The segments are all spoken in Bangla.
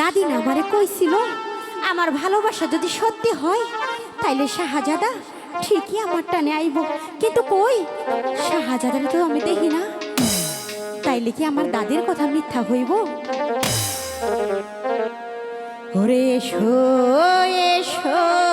দাদি আমারে কইছিল, আমার ভালোবাসা যদি সত্যি হয়, তাইলে শাহজাদা ঠিকই আমার টানে আইব। কিন্তু কই? শাহজাদারে তো আমি দেখি না। তাইলে কি আমার দাদির কথা মিথ্যা হইব? ওরে এসো এসো।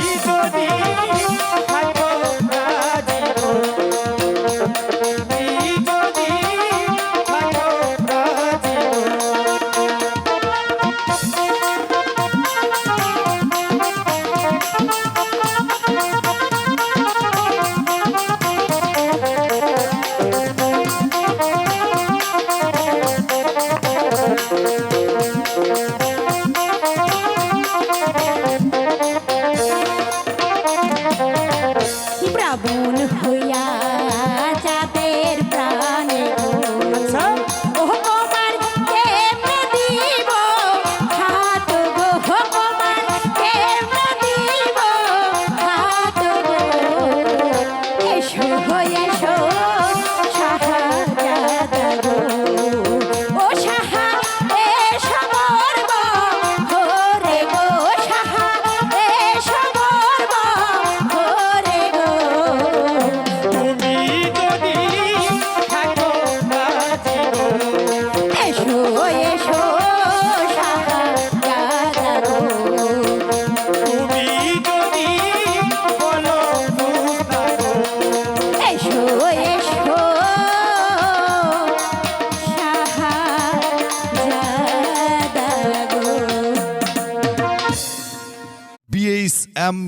for thee.